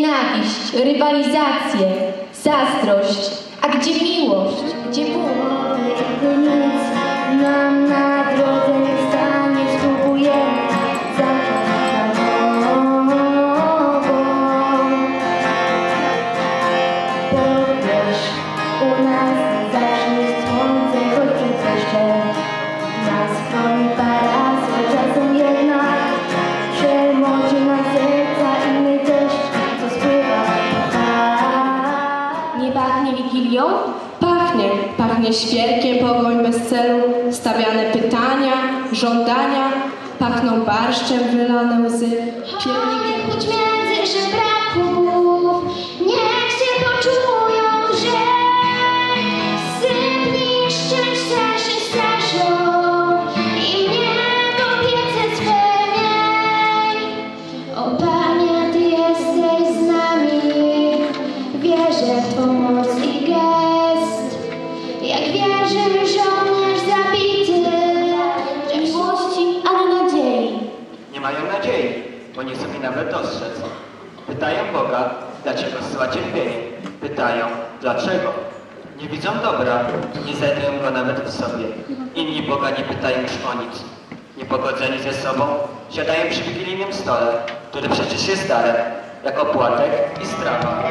nienawiść, rywalizację, zazdrość. A gdzie miłość? Gdzie Bóg? Pachnie świerkiem pogoń bez celu, stawiane pytania, żądania, pachną barszczem wylane łzy, żebraków, dlaczego. Nie widzą dobra, nie znajdują go nawet w sobie. Inni Boga nie pytają już o nic. Niepogodzeni ze sobą, siadają przy wigilijnym stole, który przecież jest darem, jako płatek i strawa.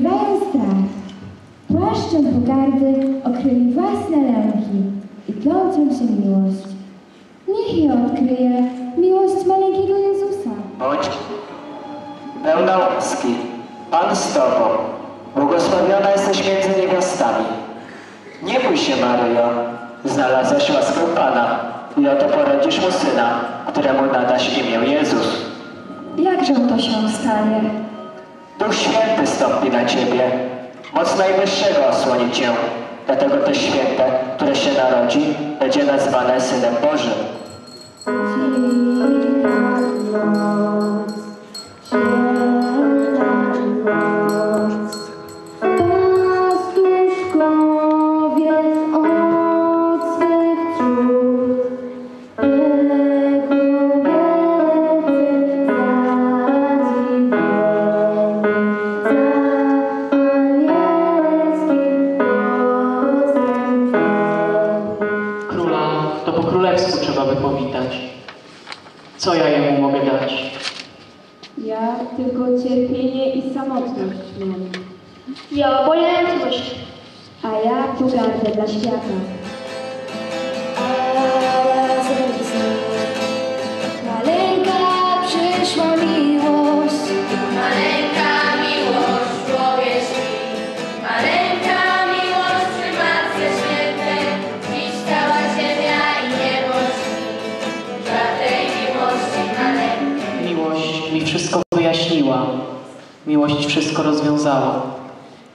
Skrywają strach. Płaszczem pogardy okryli własne lęki i tlącą się miłość. Niech je odkryje miłość maleńkiego Jezusa. Bądź pełna łaski. Pan z Tobą. Błogosławiona jesteś między niewiastami. Nie bój się, Maryjo. Znalazłaś łaskę Pana i oto porodzisz mu syna, któremu nadasz imię Jezus. Jakże to się stanie? Duch Święty stąpi na Ciebie. Moc Najwyższego osłoni Cię. Dlatego też święte, które się narodzi, będzie nazwane Synem Bożym. Ja obojętność. A ja pogardę dla świata. Miłość wszystko rozwiązała.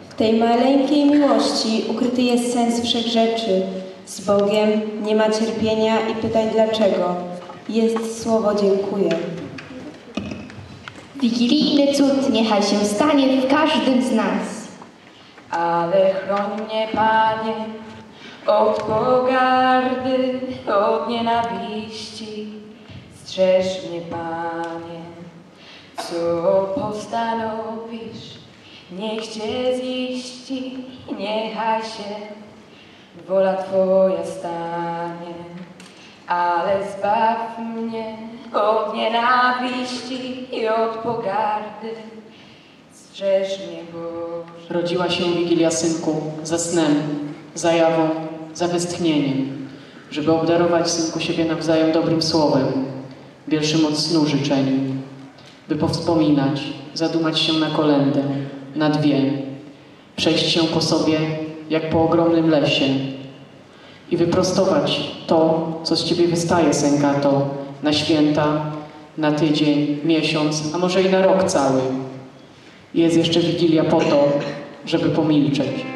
W tej maleńkiej miłości ukryty jest sens wszechrzeczy. Z Bogiem nie ma cierpienia i pytań dlaczego. Jest słowo dziękuję. Wigilijny cud niechaj się stanie w każdym z nas. Ale chroń mnie, Panie, od pogardy, od nienawiści. Strzeż mnie, Panie, co postanowisz, niech Cię ziści, niechaj się wola Twoja stanie. Ale zbaw mnie od nienawiści i od pogardy. Strzeż mnie, Boże. Rodziła się Wigilia Synku za snem, za jawą, za westchnieniem, żeby obdarować Synku siebie nawzajem dobrym słowem, większym od snu życzeniem, by powspominać, zadumać się na kolędę, na dwie, przejść się po sobie jak po ogromnym lesie i wyprostować to, co z Ciebie wystaje, Sękato, na święta, na tydzień, miesiąc, a może i na rok cały. Jest jeszcze Wigilia po to, żeby pomilczeć.